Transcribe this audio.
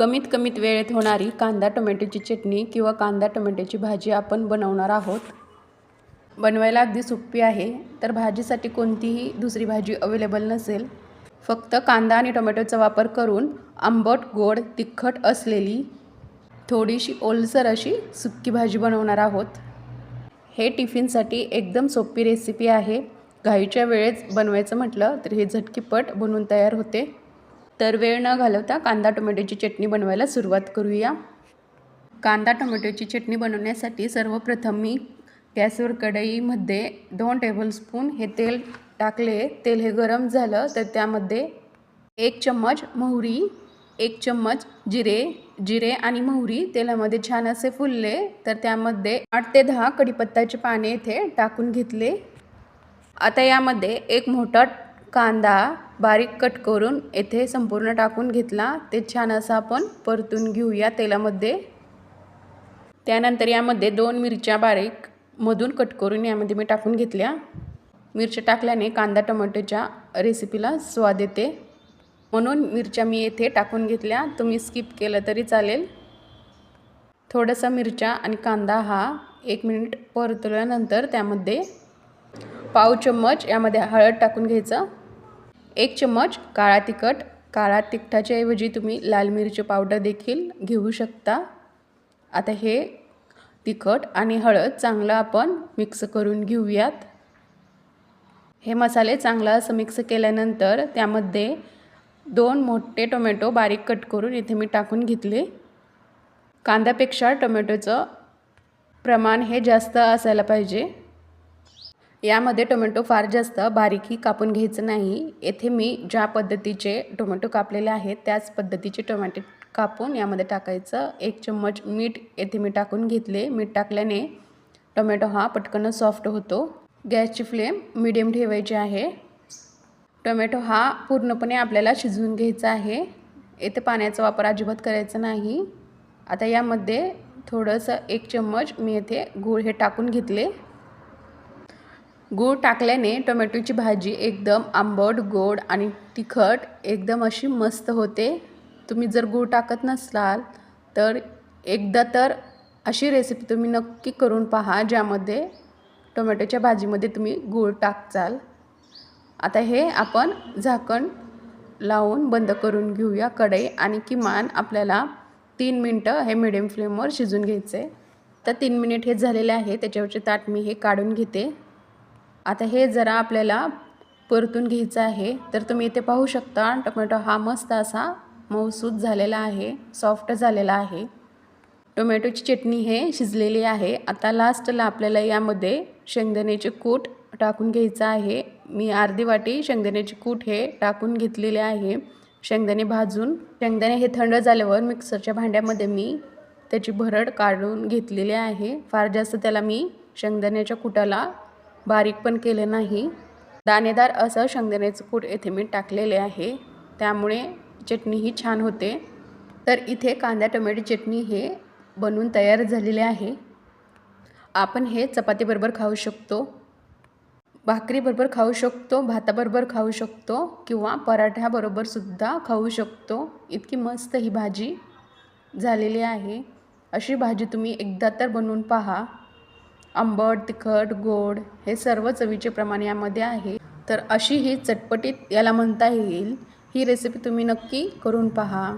कमीत कमीत वेळेत होणारी कांदा टोमॅटोची चटणी किंवा कांदा टोमॅटोची भाजी आपण बनवणार आहोत. बनवायला अगदी सोपी आहे तर भाजीसाठी कोणतीही दुसरी भाजी अवेलेबल नसेल. फक्त कांदा आणि टोमॅटोचा वापर करून आंबट गोड तिखट असलेली थोडीशी ओलसर अशी सुक्की भाजी बनवणार आहोत. हे टिफिनसाठी एकदम सोपी रेसिपी आहे. घाईच्या वेळेत बनवायचं म्हटलं तर हे झटकीपट बनवून तयार होते. तर वेळ न घालवता कांदा टोमॅटोची चटणी बनवायला सुरुवात करूया. कांदा टोमॅटोची चटणी बनवण्यासाठी सर्वप्रथम मी गॅसवर कढईमध्ये दोन टेबलस्पून हे तेल टाकले. तेल हे गरम झालं तर त्यामध्ये एक चम्मच मोहरी एक चम्मच जिरे जिरे आणि मोहरी तेलामध्ये छान असे फुलले तर त्यामध्ये आठ ते दहा कढीपत्ताचे पाने येथे टाकून घेतले. आता यामध्ये एक मोठा कांदा बारीक कट करून येथे संपूर्ण टाकून घेतला. ते छान असं आपण परतून घेऊया तेलामध्ये. त्यानंतर यामध्ये दोन मिरच्या बारीक मधून कट करून यामध्ये मी टाकून घेतल्या. मिरच्या टाकल्याने कांदा टमाटोच्या रेसिपीला स्वाद येते. म्हणून मिरच्या मी येथे टाकून घेतल्या. तुम्ही स्किप केलं तरी चालेल. थोडासा मिरच्या आणि कांदा हा एक मिनिट परतल्यानंतर त्यामध्ये पाव चम्मच यामध्ये हळद टाकून घ्यायचं. एक चम्मच काळा तिखट. काळा तिखटाच्या ऐवजी तुम्ही लाल मिरची पावडर देखील घेऊ शकता. आता हे तिखट आणि हळद चांगलं आपण मिक्स करून घेऊयात. हे मसाले चांगलं असं मिक्स केल्यानंतर त्यामध्ये दोन मोठे टोमॅटो बारीक कट करून इथे मी टाकून घेतले. कांद्यापेक्षा टोमॅटोचं प्रमाण हे जास्त असायला पाहिजे. यामध्ये टोमॅटो फार जास्त बारीकही कापून घ्यायचं नाही. येथे मी ज्या पद्धतीचे टोमॅटो कापलेले आहेत त्याच पद्धतीचे टोमॅटो कापून यामध्ये टाकायचं. एक चम्मच मीठ येथे मी टाकून घेतले. मीठ टाकल्याने टोमॅटो हा पटकन सॉफ्ट होतो. गॅसची फ्लेम मिडियम ठेवायची आहे. टोमॅटो हा पूर्णपणे आपल्याला शिजवून घ्यायचा आहे. येथे पाण्याचा वापर अजिबात करायचा नाही. आता यामध्ये थोडंसं एक चम्मच मी येथे गूळ हे टाकून घेतले. गूळ टाकल्याने टोमॅटोची भाजी एकदम आंबट गोड आणि तिखट एकदम अशी मस्त होते. तुम्ही जर गूळ टाकत नसलाल तर एकदा तर अशी रेसिपी तुम्ही नक्की करून पहा ज्यामध्ये टोमॅटोच्या भाजीमध्ये तुम्ही गूळ टाकचाल. आता हे आपण झाकण लावून बंद करून घेऊया कढई आणि किमान आपल्याला तीन मिनटं हे मिडियम फ्लेमवर शिजून घ्यायचं आहे तर तीन मिनिट हे झालेले आहे त्याच्यावरचे ताट मी हे काढून घेते. आता हे जरा आपल्याला परतून घ्यायचं आहे. तर तुम्ही इथे पाहू शकता टोमॅटो हा मस्त असा मऊसूत झालेला आहे सॉफ्ट झालेला आहे. टोमॅटोची चटणी हे शिजलेली आहे. आता लास्टला आपल्याला यामध्ये शेंगदाण्याचे कूट टाकून घ्यायचं आहे. मी अर्धी वाटी शेंगदाण्याचे कूट हे टाकून घेतलेले आहे. शेंगदाणे भाजून शेंगदाणे हे थंड झाल्यावर मिक्सरच्या भांड्यामध्ये मी त्याची भरड काढून घेतलेली आहे. फार जास्त त्याला मी शेंगदाण्याच्या कुटाला बारीक पण केले नाही. दाणेदार असं शेंगदाण्याचं कूट येथे मी टाकलेले आहे. त्यामुळे चटणी ही छान होते. तर इथे कांदा टोमॅटो चटणी हे बनवून तयार झालेले आहे. आपण हे चपातीबरोबर खाऊ शकतो भाकरीबरोबर खाऊ शकतो भाताबरोबर खाऊ शकतो किंवा पराठ्याबरोबर सुद्धा खाऊ शकतो. इतकी मस्त ही भाजी झालेली आहे. अशी भाजी तुम्ही एकदा तर बनवून पहा. आंबट तिखट गोड हे सर्व चवीचे प्रमाण यामध्ये आहे. तर अशी ही चटपटीत याला म्हणता येईल. ही रेसिपी तुम्ही नक्की करून पहा.